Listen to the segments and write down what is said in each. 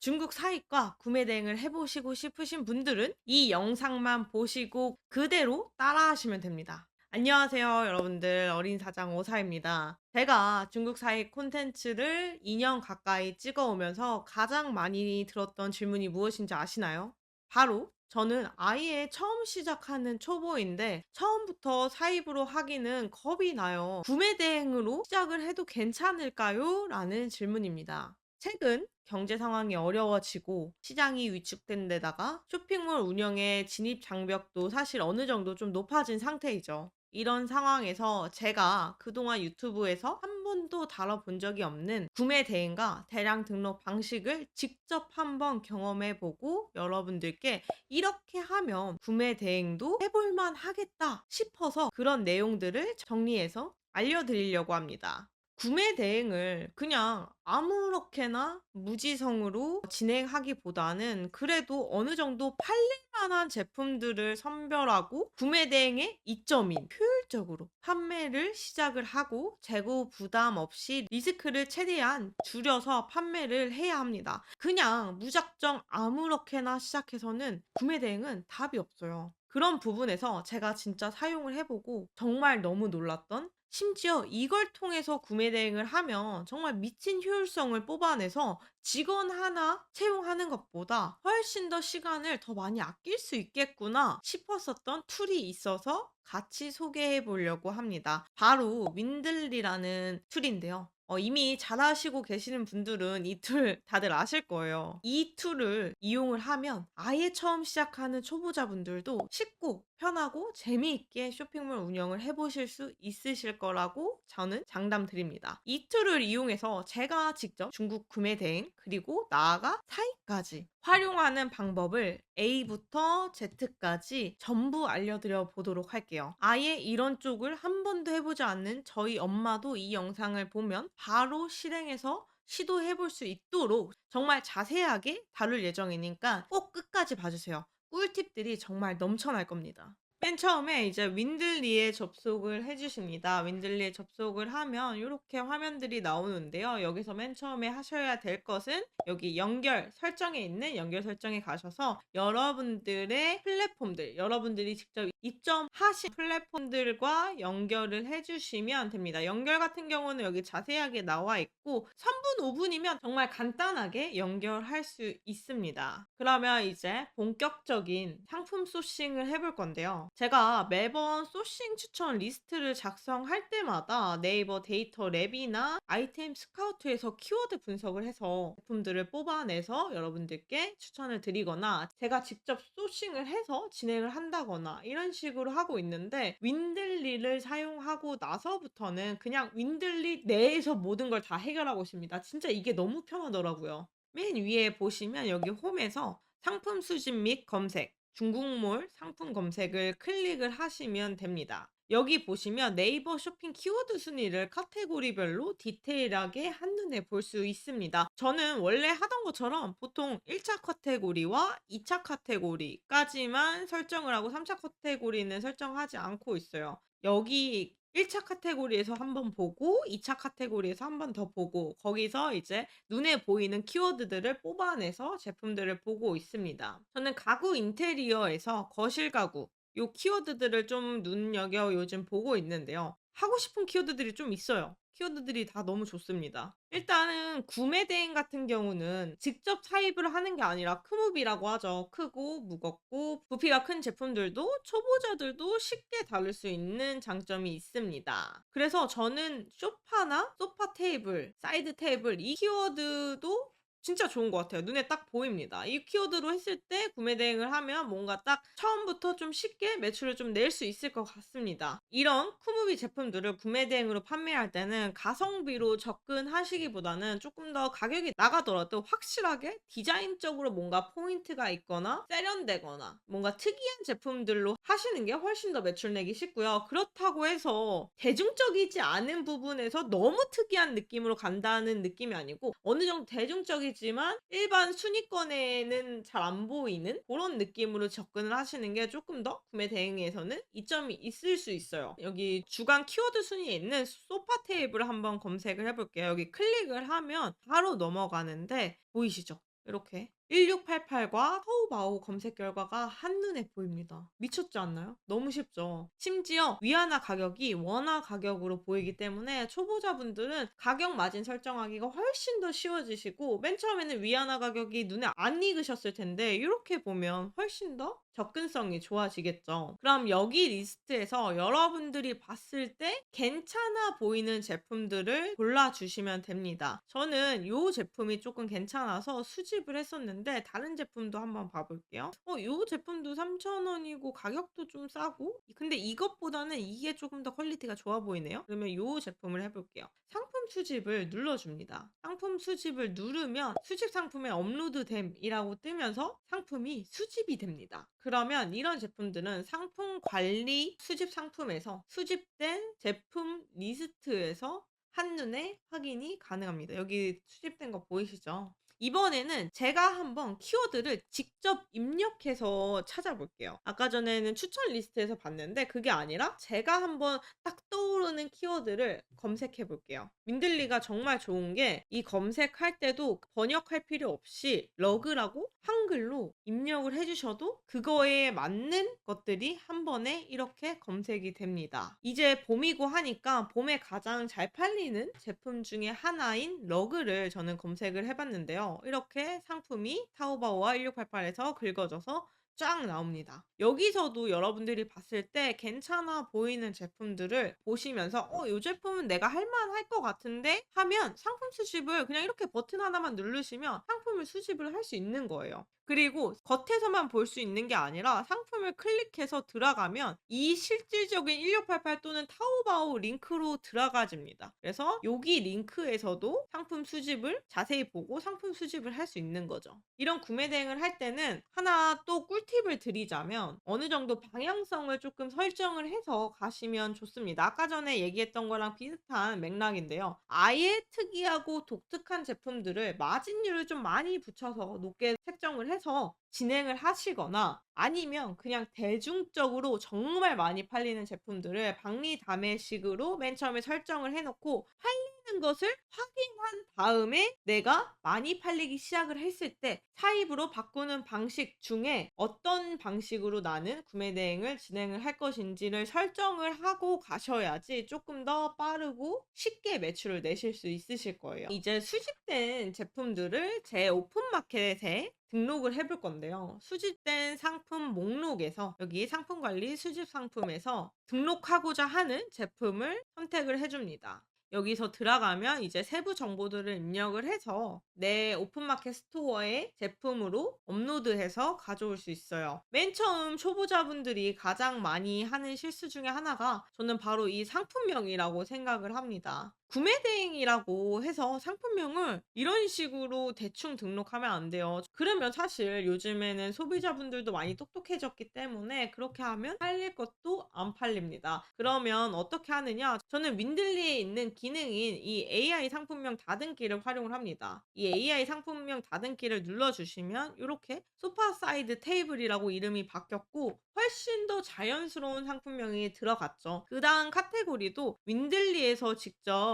중국 사입과 구매 대행을 해보시고 싶으신 분들은 이 영상만 보시고 그대로 따라하시면 됩니다. 안녕하세요, 여러분들. 어린 사장 오사입니다. 제가 중국 사입 콘텐츠를 2년 가까이 찍어오면서 가장 많이 들었던 질문이 무엇인지 아시나요? 바로 저는 아예 처음 시작하는 초보인데 처음부터 사입으로 하기는 겁이 나요. 구매 대행으로 시작을 해도 괜찮을까요? 라는 질문입니다. 최근 경제 상황이 어려워지고 시장이 위축된 데다가 쇼핑몰 운영의 진입 장벽도 사실 어느 정도 좀 높아진 상태이죠. 이런 상황에서 제가 그동안 유튜브에서 한 번도 다뤄본 적이 없는 구매 대행과 대량 등록 방식을 직접 한번 경험해 보고 여러분들께 이렇게 하면 구매 대행도 해볼만 하겠다 싶어서 그런 내용들을 정리해서 알려드리려고 합니다. 구매 대행을 그냥 아무렇게나 무지성으로 진행하기보다는 그래도 어느 정도 팔릴 만한 제품들을 선별하고 구매 대행의 이점인 효율적으로 판매를 시작을 하고 재고 부담 없이 리스크를 최대한 줄여서 판매를 해야 합니다. 그냥 무작정 아무렇게나 시작해서는 구매 대행은 답이 없어요. 그런 부분에서 제가 진짜 사용을 해보고 정말 너무 놀랐던 심지어 이걸 통해서 구매 대행을 하면 정말 미친 효율성을 뽑아내서 직원 하나 채용하는 것보다 훨씬 더 시간을 더 많이 아낄 수 있겠구나 싶었었던 툴이 있어서 같이 소개해 보려고 합니다. 바로 윈들리라는 툴인데요. 어, 이미 잘 하시고 계시는 분들은 이 툴 다들 아실 거예요. 이 툴을 이용을 하면 아예 처음 시작하는 초보자분들도 쉽고 편하고 재미있게 쇼핑몰 운영을 해보실 수 있으실 거라고 저는 장담 드립니다. 이 툴을 이용해서 제가 직접 중국 구매 대행 그리고 나아가 사입까지 활용하는 방법을 A부터 Z까지 전부 알려드려 보도록 할게요. 아예 이런 쪽을 한 번도 해보지 않는 저희 엄마도 이 영상을 보면 바로 실행해서 시도해 볼 수 있도록 정말 자세하게 다룰 예정이니까 꼭 끝까지 봐주세요. 꿀팁들이 정말 넘쳐날 겁니다. 맨 처음에 이제 윈들리에 접속을 해주십니다. 윈들리에 접속을 하면 이렇게 화면들이 나오는데요. 여기서 맨 처음에 하셔야 될 것은 여기 연결 설정에 있는 연결 설정에 가셔서 여러분들의 플랫폼들, 여러분들이 직접 입점하신 플랫폼들과 연결을 해주시면 됩니다. 연결 같은 경우는 여기 자세하게 나와 있고 3분, 5분이면 정말 간단하게 연결할 수 있습니다. 그러면 이제 본격적인 상품 소싱을 해볼 건데요. 제가 매번 소싱 추천 리스트를 작성할 때마다 네이버 데이터 랩이나 아이템 스카우트에서 키워드 분석을 해서 제품들을 뽑아내서 여러분들께 추천을 드리거나 제가 직접 소싱을 해서 진행을 한다거나 이런 식으로 하고 있는데 윈들리를 사용하고 나서부터는 그냥 윈들리 내에서 모든 걸 다 해결하고 있습니다. 진짜 이게 너무 편하더라고요. 맨 위에 보시면 여기 홈에서 상품 수집 및 검색 중국몰 상품 검색을 클릭을 하시면 됩니다. 여기 보시면 네이버 쇼핑 키워드 순위를 카테고리별로 디테일하게 한눈에 볼 수 있습니다. 저는 원래 하던 것처럼 보통 1차 카테고리와 2차 카테고리까지만 설정을 하고 3차 카테고리는 설정하지 않고 있어요. 여기 1차 카테고리에서 한번 보고 2차 카테고리에서 한번 더 보고 거기서 이제 눈에 보이는 키워드들을 뽑아내서 제품들을 보고 있습니다. 저는 가구 인테리어에서 거실 가구 요 키워드들을 좀 눈여겨 요즘 보고 있는데요. 하고 싶은 키워드들이 좀 있어요. 키워드들이 다 너무 좋습니다. 일단은 구매 대행 같은 경우는 직접 사입을 하는 게 아니라 크무비라고 하죠. 크고 무겁고 부피가 큰 제품들도 초보자들도 쉽게 다룰 수 있는 장점이 있습니다. 그래서 저는 소파나 소파 테이블, 사이드 테이블 이 키워드도 진짜 좋은 것 같아요. 눈에 딱 보입니다. 이 키워드로 했을 때 구매 대행을 하면 뭔가 딱 처음부터 좀 쉽게 매출을 좀 낼 수 있을 것 같습니다. 이런 쿠무비 제품들을 구매 대행으로 판매할 때는 가성비로 접근하시기보다는 조금 더 가격이 나가더라도 확실하게 디자인적으로 뭔가 포인트가 있거나 세련되거나 뭔가 특이한 제품들로 하시는 게 훨씬 더 매출 내기 쉽고요. 그렇다고 해서 대중적이지 않은 부분에서 너무 특이한 느낌으로 간다는 느낌이 아니고 어느 정도 대중적 이지만 일반 순위권에는 잘 안 보이는 그런 느낌으로 접근을 하시는 게 조금 더 구매 대행에서는 이점이 있을 수 있어요. 여기 주간 키워드 순위에 있는 소파 테이블 한번 검색을 해볼게요. 여기 클릭을 하면 바로 넘어가는데 보이시죠? 이렇게 1688과 타오바오 검색 결과가 한눈에 보입니다. 미쳤지 않나요? 너무 쉽죠. 심지어 위안화 가격이 원화 가격으로 보이기 때문에 초보자분들은 가격 마진 설정하기가 훨씬 더 쉬워지시고 맨 처음에는 위안화 가격이 눈에 안 익으셨을 텐데 이렇게 보면 훨씬 더 접근성이 좋아지겠죠. 그럼 여기 리스트에서 여러분들이 봤을 때 괜찮아 보이는 제품들을 골라주시면 됩니다. 저는 이 제품이 조금 괜찮아서 수집을 했었는데 다른 제품도 한번 봐볼게요. 어, 이 제품도 3,000원이고 가격도 좀 싸고 근데 이것보다는 이게 조금 더 퀄리티가 좋아 보이네요. 그러면 이 제품을 해볼게요. 상품 수집을 눌러줍니다. 상품 수집을 누르면 수집 상품에 업로드됨이라고 뜨면서 상품이 수집이 됩니다. 그러면 이런 제품들은 상품 관리 수집 상품에서 수집된 제품 리스트에서 한눈에 확인이 가능합니다. 여기 수집된 거 보이시죠? 이번에는 제가 한번 키워드를 직접 입력해서 찾아볼게요. 아까 전에는 추천 리스트에서 봤는데 그게 아니라 제가 한번 딱 떠오르는 키워드를 검색해 볼게요. 민들리가 정말 좋은 게 이 검색할 때도 번역할 필요 없이 러그라고 한글로 입력을 해주셔도 그거에 맞는 것들이 한 번에 이렇게 검색이 됩니다. 이제 봄이고 하니까 봄에 가장 잘 팔리는 제품 중에 하나인 러그를 저는 검색을 해봤는데요. 이렇게 상품이 타오바오와 1688에서 긁어져서 쫙 나옵니다. 여기서도 여러분들이 봤을 때 괜찮아 보이는 제품들을 보시면서 어, 이 제품은 내가 할만할 것 같은데 하면 상품 수집을 그냥 이렇게 버튼 하나만 누르시면 상품을 수집을 할 수 있는 거예요. 그리고 겉에서만 볼 수 있는 게 아니라 상품을 클릭해서 들어가면 이 실질적인 1688 또는 타오바오 링크로 들어가집니다. 그래서 여기 링크에서도 상품 수집을 자세히 보고 상품 수집을 할 수 있는 거죠. 이런 구매 대행을 할 때는 하나 또 꿀 팁을 드리자면 어느 정도 방향성을 조금 설정을 해서 가시면 좋습니다. 아까 전에 얘기했던 거랑 비슷한 맥락인데요. 아예 특이하고 독특한 제품들을 마진율을 좀 많이 붙여서 높게 책정을 해서 진행을 하시거나 아니면 그냥 대중적으로 정말 많이 팔리는 제품들을 박리담회식으로 맨 처음에 설정을 해놓고 팔리 는 것을 확인한 다음에 내가 많이 팔리기 시작을 했을 때 차입으로 바꾸는 방식 중에 어떤 방식으로 나는 구매 대행을 진행을 할 것인지를 설정을 하고 가셔야지 조금 더 빠르고 쉽게 매출을 내실 수 있으실 거예요. 이제 수집된 제품들을 제 오픈마켓에 등록을 해볼 건데요. 수집된 상품 목록에서 여기 상품 관리 수집 상품에서 등록하고자 하는 제품을 선택을 해줍니다. 여기서 들어가면 이제 세부 정보들을 입력을 해서 내 오픈마켓 스토어에 제품으로 업로드해서 가져올 수 있어요. 맨 처음 초보자분들이 가장 많이 하는 실수 중에 하나가 저는 바로 이 상품명이라고 생각을 합니다. 구매 대행이라고 해서 상품명을 이런 식으로 대충 등록하면 안 돼요. 그러면 사실 요즘에는 소비자분들도 많이 똑똑해졌기 때문에 그렇게 하면 팔릴 것도 안 팔립니다. 그러면 어떻게 하느냐? 저는 윈들리에 있는 기능인 이 AI 상품명 다듬기를 활용을 합니다. 이 AI 상품명 다듬기를 눌러주시면 이렇게 소파 사이드 테이블이라고 이름이 바뀌었고 훨씬 더 자연스러운 상품명이 들어갔죠. 그 다음 카테고리도 윈들리에서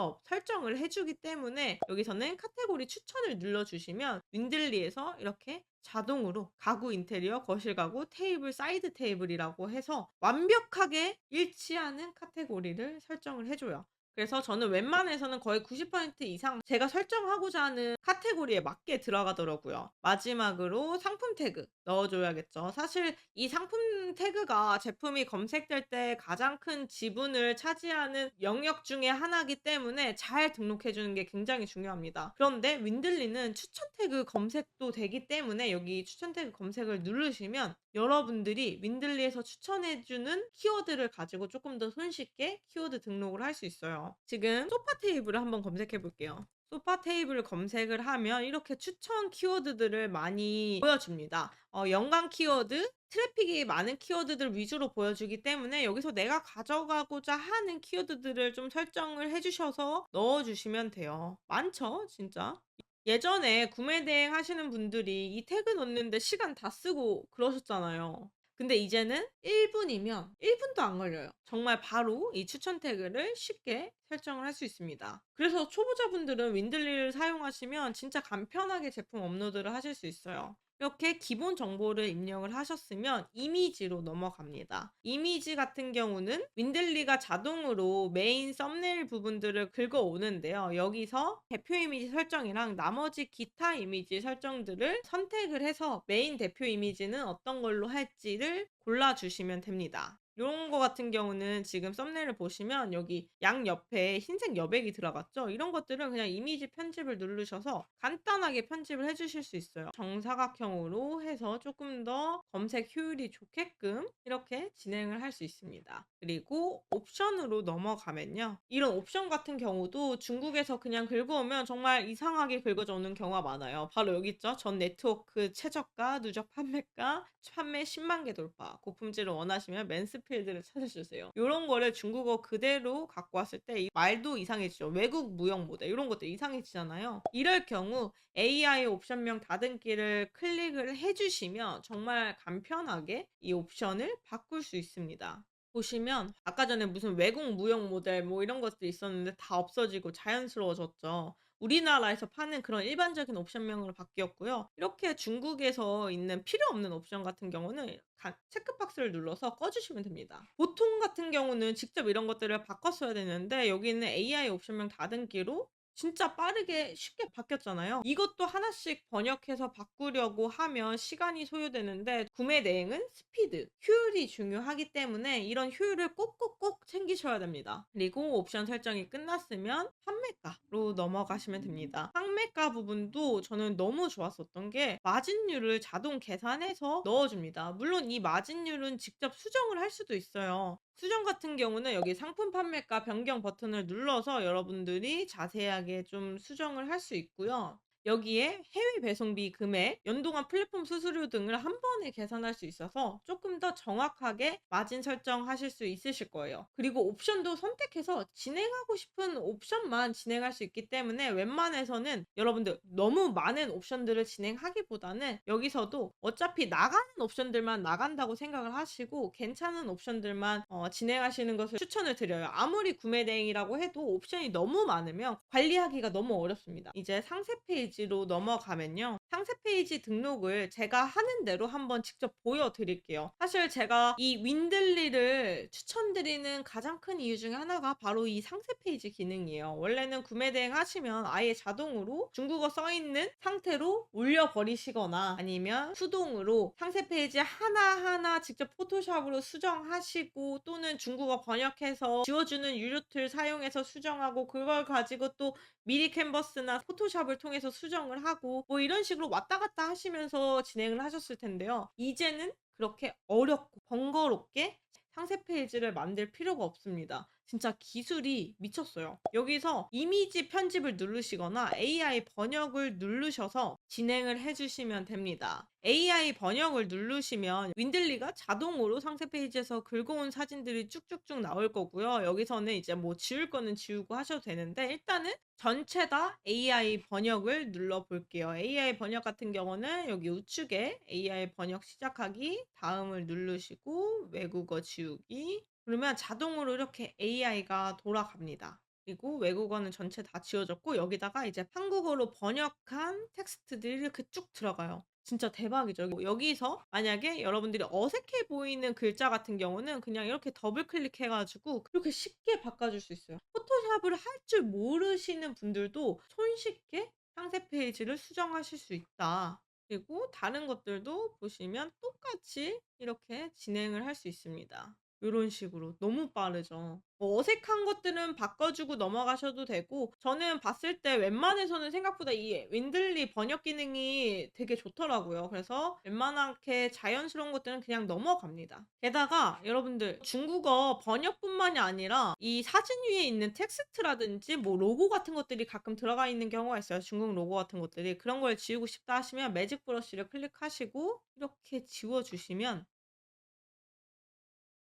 직접 설정을 해주기 때문에 여기서는 카테고리 추천을 눌러주시면 윈들리에서 이렇게 자동으로 가구 인테리어, 거실 가구, 테이블, 사이드 테이블이라고 해서 완벽하게 일치하는 카테고리를 설정을 해줘요. 그래서 저는 웬만해서는 거의 90% 이상 제가 설정하고자 하는 카테고리에 맞게 들어가더라고요. 마지막으로 상품 태그 넣어줘야겠죠. 사실 이 상품 태그가 제품이 검색될 때 가장 큰 지분을 차지하는 영역 중에 하나이기 때문에 잘 등록해주는 게 굉장히 중요합니다. 그런데 윈들리는 추천 태그 검색도 되기 때문에 여기 추천 태그 검색을 누르시면 여러분들이 윈들리에서 추천해주는 키워드를 가지고 조금 더 손쉽게 키워드 등록을 할 수 있어요. 지금 소파 테이블을 한번 검색해 볼게요. 소파 테이블 검색을 하면 이렇게 추천 키워드들을 많이 보여줍니다. 어, 연관 키워드, 트래픽이 많은 키워드들 위주로 보여주기 때문에 여기서 내가 가져가고자 하는 키워드들을 좀 설정을 해주셔서 넣어주시면 돼요. 많죠, 진짜. 예전에 구매 대행 하시는 분들이 이 태그 넣는데 시간 다 쓰고 그러셨잖아요. 근데 이제는 1분이면 1분도 안 걸려요. 정말 바로 이 추천 태그를 쉽게 설정을 할 수 있습니다. 그래서 초보자분들은 윈들리를 사용하시면 진짜 간편하게 제품 업로드를 하실 수 있어요. 이렇게 기본 정보를 입력을 하셨으면 이미지로 넘어갑니다. 이미지 같은 경우는 윈들리가 자동으로 메인 썸네일 부분들을 긁어 오는데요. 여기서 대표 이미지 설정이랑 나머지 기타 이미지 설정들을 선택을 해서 메인 대표 이미지는 어떤 걸로 할지를 골라주시면 됩니다. 이런 거 같은 경우는 지금 썸네일을 보시면 여기 양 옆에 흰색 여백이 들어갔죠? 이런 것들은 그냥 이미지 편집을 누르셔서 간단하게 편집을 해주실 수 있어요. 정사각형으로 해서 조금 더 검색 효율이 좋게끔 이렇게 진행을 할 수 있습니다. 그리고 옵션으로 넘어가면요. 이런 옵션 같은 경우도 중국에서 그냥 긁어오면 정말 이상하게 긁어져 오는 경우가 많아요. 바로 여기 있죠? 전 네트워크 최저가, 누적 판매가, 판매 10만 개 돌파, 고품질을 원하시면 맨스 필드를 찾아주세요. 이런 거를 중국어 그대로 갖고 왔을 때 말도 이상해지죠. 외국 무역 모델 이런 것도 이상해지잖아요. 이럴 경우 AI 옵션명 다듬기를 클릭을 해주시면 정말 간편하게 이 옵션을 바꿀 수 있습니다. 보시면 아까 전에 무슨 외국 무역 모델 뭐 이런 것들이 있었는데 다 없어지고 자연스러워졌죠. 우리나라에서 파는 그런 일반적인 옵션명으로 바뀌었고요. 이렇게 중국에서 있는 필요 없는 옵션 같은 경우는 가- 체크박스를 눌러서 꺼주시면 됩니다. 보통 같은 경우는 직접 이런 것들을 바꿨어야 되는데 여기는 AI 옵션명 다듬기로 진짜 빠르게 쉽게 바뀌었잖아요. 이것도 하나씩 번역해서 바꾸려고 하면 시간이 소요되는데 구매 대행은 스피드, 효율이 중요하기 때문에 이런 효율을 꼭꼭꼭 챙기셔야 됩니다. 그리고 옵션 설정이 끝났으면 판매가로 넘어가시면 됩니다. 판매가 부분도 저는 너무 좋았었던 게 마진율을 자동 계산해서 넣어줍니다. 물론 이 마진율은 직접 수정을 할 수도 있어요. 수정 같은 경우는 여기 상품 판매가 변경 버튼을 눌러서 여러분들이 자세하게 좀 수정을 할 수 있고요. 여기에 해외 배송비 금액, 연동한 플랫폼 수수료 등을 한 번에 계산할 수 있어서 조금 더 정확하게 마진 설정하실 수 있으실 거예요. 그리고 옵션도 선택해서 진행하고 싶은 옵션만 진행할 수 있기 때문에 웬만해서는 여러분들 너무 많은 옵션들을 진행하기보다는 여기서도 어차피 나가는 옵션들만 나간다고 생각을 하시고 괜찮은 옵션들만 어, 진행하시는 것을 추천을 드려요. 아무리 구매 대행이라고 해도 옵션이 너무 많으면 관리하기가 너무 어렵습니다. 이제 상세 페이지 로 넘어가면요. 상세 페이지 등록을 제가 하는 대로 한번 직접 보여드릴게요. 사실 제가 이 윈들리를 추천드리는 가장 큰 이유 중에 하나가 바로 이 상세 페이지 기능이에요. 원래는 구매 대행 하시면 아예 자동으로 중국어 써 있는 상태로 올려버리시거나 아니면 수동으로 상세 페이지 하나하나 직접 포토샵으로 수정하시고 또는 중국어 번역해서 지워주는 유료 툴 사용해서 수정하고 그걸 가지고 또 미리 캔버스나 포토샵을 통해서 수정을 하고 뭐 이런 식으로 왔다 갔다 하시면서 진행을 하셨을 텐데요. 이제는 그렇게 어렵고 번거롭게 상세 페이지를 만들 필요가 없습니다. 진짜 기술이 미쳤어요. 여기서 이미지 편집을 누르시거나 AI 번역을 누르셔서 진행을 해주시면 됩니다. AI 번역을 누르시면 윈들리가 자동으로 상세 페이지에서 긁어온 사진들이 쭉쭉쭉 나올 거고요. 여기서는 이제 뭐 지울 거는 지우고 하셔도 되는데 일단은 전체 다 AI 번역을 눌러 볼게요. AI 번역 같은 경우는 여기 우측에 AI 번역 시작하기 다음을 누르시고 외국어 지우기 그러면 자동으로 이렇게 AI가 돌아갑니다. 그리고 외국어는 전체 다 지워졌고 여기다가 이제 한국어로 번역한 텍스트들이 이렇게 쭉 들어가요. 진짜 대박이죠. 여기서 만약에 여러분들이 어색해 보이는 글자 같은 경우는 그냥 이렇게 더블 클릭해가지고 이렇게 쉽게 바꿔줄 수 있어요. 포토샵을 할 줄 모르시는 분들도 손쉽게 상세 페이지를 수정하실 수 있다. 그리고 다른 것들도 보시면 똑같이 이렇게 진행을 할 수 있습니다. 요런 식으로 너무 빠르죠. 뭐 어색한 것들은 바꿔주고 넘어가셔도 되고 저는 봤을 때 웬만해서는 생각보다 이 윈들리 번역 기능이 되게 좋더라고요. 그래서 웬만하게 자연스러운 것들은 그냥 넘어갑니다. 게다가 여러분들 중국어 번역뿐만이 아니라 이 사진 위에 있는 텍스트라든지 뭐 로고 같은 것들이 가끔 들어가 있는 경우가 있어요. 중국 로고 같은 것들이. 그런 걸 지우고 싶다 하시면 매직 브러쉬를 클릭하시고 이렇게 지워주시면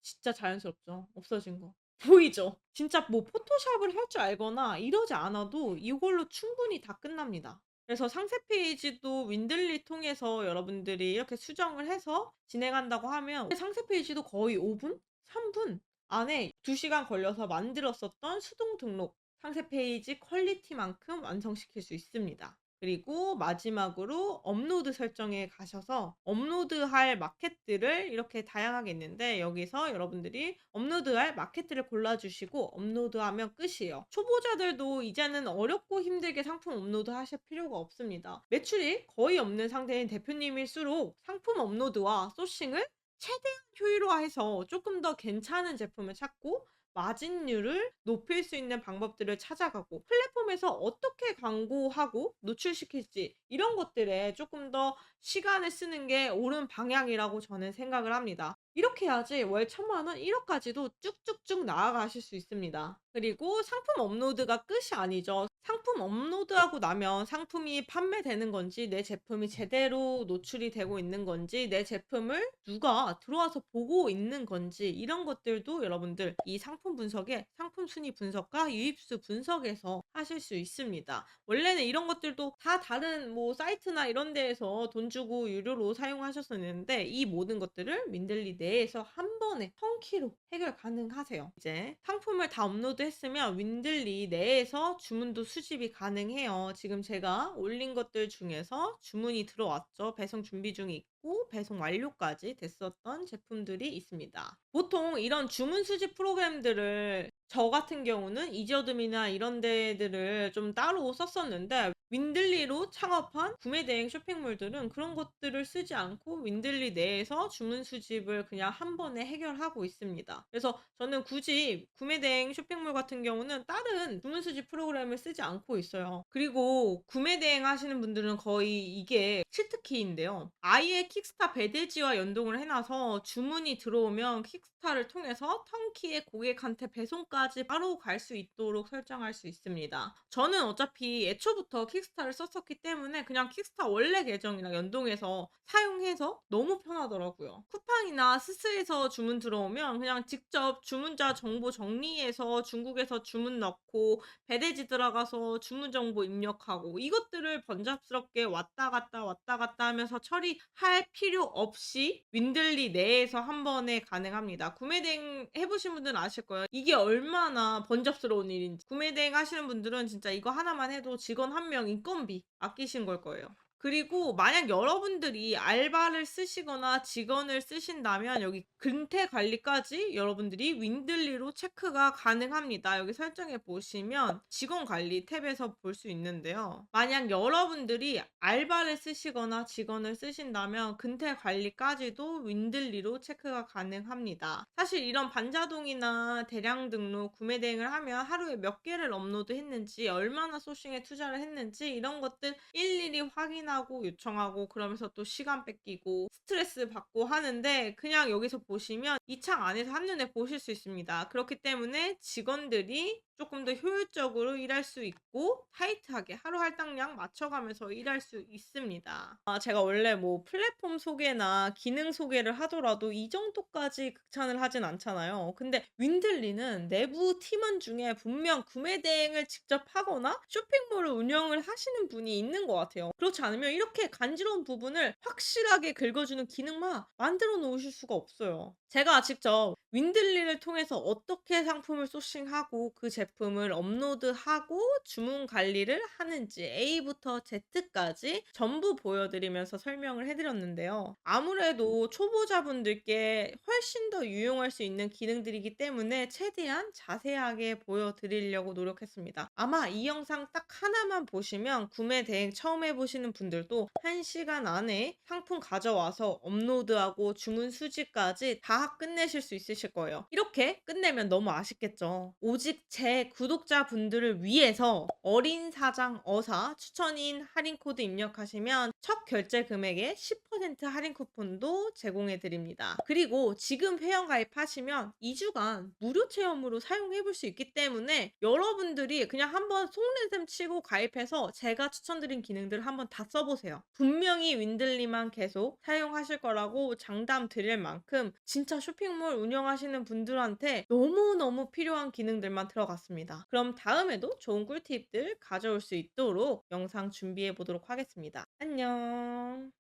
진짜 자연스럽죠. 없어진 거. 보이죠? 진짜 뭐 포토샵을 할 줄 알거나 이러지 않아도 이걸로 충분히 다 끝납니다. 그래서 상세 페이지도 윈들리 통해서 여러분들이 이렇게 수정을 해서 진행한다고 하면 상세 페이지도 거의 5분? 3분? 안에 2시간 걸려서 만들었었던 수동 등록 상세 페이지 퀄리티만큼 완성시킬 수 있습니다. 그리고 마지막으로 업로드 설정에 가셔서 업로드할 마켓들을 이렇게 다양하게 있는데 여기서 여러분들이 업로드할 마켓들을 골라주시고 업로드하면 끝이에요. 초보자들도 이제는 어렵고 힘들게 상품 업로드 하실 필요가 없습니다. 매출이 거의 없는 상태인 대표님일수록 상품 업로드와 소싱을 최대한 효율화해서 조금 더 괜찮은 제품을 찾고 마진율을 높일 수 있는 방법들을 찾아가고 플랫폼에서 어떻게 광고하고 노출시킬지 이런 것들에 조금 더 시간을 쓰는 게 옳은 방향이라고 저는 생각을 합니다. 이렇게 해야지 월 천만 원, 1억까지도 쭉쭉쭉 나아가실 수 있습니다. 그리고 상품 업로드가 끝이 아니죠. 상품 업로드하고 나면 상품이 판매되는 건지 내 제품이 제대로 노출이 되고 있는 건지 내 제품을 누가 들어와서 보고 있는 건지 이런 것들도 여러분들 이 상품 분석에 상품 순위 분석과 유입수 분석에서 하실 수 있습니다. 원래는 이런 것들도 다 다른 뭐 사이트나 이런 데에서 돈 주고 유료로 사용하셨었는데 이 모든 것들을 민들리 내에서 한 번에 턴키로 해결 가능하세요. 이제 상품을 다 업로드 했으면 윈들리 내에서 주문도 수집이 가능해요. 지금 제가 올린 것들 중에서 주문이 들어왔죠. 배송 준비 중에 있고 배송 완료까지 됐었던 제품들이 있습니다. 보통 이런 주문 수집 프로그램들을 저 같은 경우는 이지어둠이나 이런 데들을 좀 따로 썼었는데 윈들리로 창업한 구매 대행 쇼핑몰들은 그런 것들을 쓰지 않고 윈들리 내에서 주문 수집을 그냥 한 번에 해결하고 있습니다. 그래서 저는 굳이 구매 대행 쇼핑몰 같은 경우는 다른 주문 수집 프로그램을 쓰지 않고 있어요. 그리고 구매 대행 하시는 분들은 거의 이게 치트키인데요. 아예 킥스타 배대지와 연동을 해놔서 주문이 들어오면 킥스타를 통해서 턴키의 고객한테 배송까지 바로 갈 수 있도록 설정할 수 있습니다. 저는 어차피 애초부터 킥스타를 썼었기 때문에 그냥 킥스타 원래 계정이랑 연동해서 사용해서 너무 편하더라고요. 쿠팡이나 스스에서 주문 들어오면 그냥 직접 주문자 정보 정리해서 중국에서 주문 넣고 배대지 들어가서 주문 정보 입력하고 이것들을 번잡스럽게 왔다 갔다 왔다 갔다 하면서 처리할 필요 없이 윈들리 내에서 한 번에 가능합니다. 구매 대행 해보신 분들은 아실 거예요. 이게 얼마 나 번잡스러운 일인지. 구매 대행 하시는 분들은 진짜 이거 하나만 해도 직원 한 명 인건비 아끼신 걸 거예요. 그리고 만약 여러분들이 알바를 쓰시거나 직원을 쓰신다면 여기 근태 관리까지 여러분들이 윈들리로 체크가 가능합니다. 여기 설정해 보시면 직원 관리 탭에서 볼 수 있는데요. 만약 여러분들이 알바를 쓰시거나 직원을 쓰신다면 근태 관리까지도 윈들리로 체크가 가능합니다. 사실 이런 반자동이나 대량 등록, 구매 대행을 하면 하루에 몇 개를 업로드 했는지, 얼마나 소싱에 투자를 했는지 이런 것들 일일이 확인하 고 하고 요청하고 그러면서 또 시간 뺏기고 스트레스 받고 하는데 그냥 여기서 보시면 이 창 안에서 한눈에 보실 수 있습니다. 그렇기 때문에 직원들이 조금 더 효율적으로 일할 수 있고 타이트하게 하루 할당량 맞춰가면서 일할 수 있습니다. 아, 제가 원래 뭐 플랫폼 소개나 기능 소개를 하더라도 이 정도까지 극찬을 하진 않잖아요. 근데 윈들리는 내부 팀원 중에 분명 구매 대행을 직접 하거나 쇼핑몰을 운영을 하시는 분이 있는 것 같아요. 그렇지 않으면 이렇게 간지러운 부분을 확실하게 긁어주는 기능만 만들어 놓으실 수가 없어요. 제가 직접 윈들리를 통해서 어떻게 상품을 소싱하고 그 제품을 업로드하고 주문 관리를 하는지 A부터 Z까지 전부 보여드리면서 설명을 해드렸는데요. 아무래도 초보자분들께 훨씬 더 유용할 수 있는 기능들이기 때문에 최대한 자세하게 보여드리려고 노력했습니다. 아마 이 영상 딱 하나만 보시면 구매 대행 처음 해보시는 분들도 1시간 안에 상품 가져와서 업로드하고 주문 수집까지 다 끝내실 수 있으실 거예요. 이렇게 끝내면 너무 아쉽겠죠. 오직 제 구독자분들을 위해서 어린 사장 어사 추천인 할인 코드 입력하시면 첫 결제 금액에 10% 할인 쿠폰도 제공해 드립니다. 그리고 지금 회원 가입하시면 2주간 무료 체험으로 사용해 볼 수 있기 때문에 여러분들이 그냥 한번 속내샘 치고 가입해서 제가 추천드린 기능들을 한번 다 써보세요. 분명히 윈들리만 계속 사용하실 거라고 장담 드릴 만큼 진짜 쇼핑몰 운영하시는 분들한테 너무너무 필요한 기능들만 들어갔습니다. 그럼 다음에도 좋은 꿀팁들 가져올 수 있도록 영상 준비해 보도록 하겠습니다. 안녕.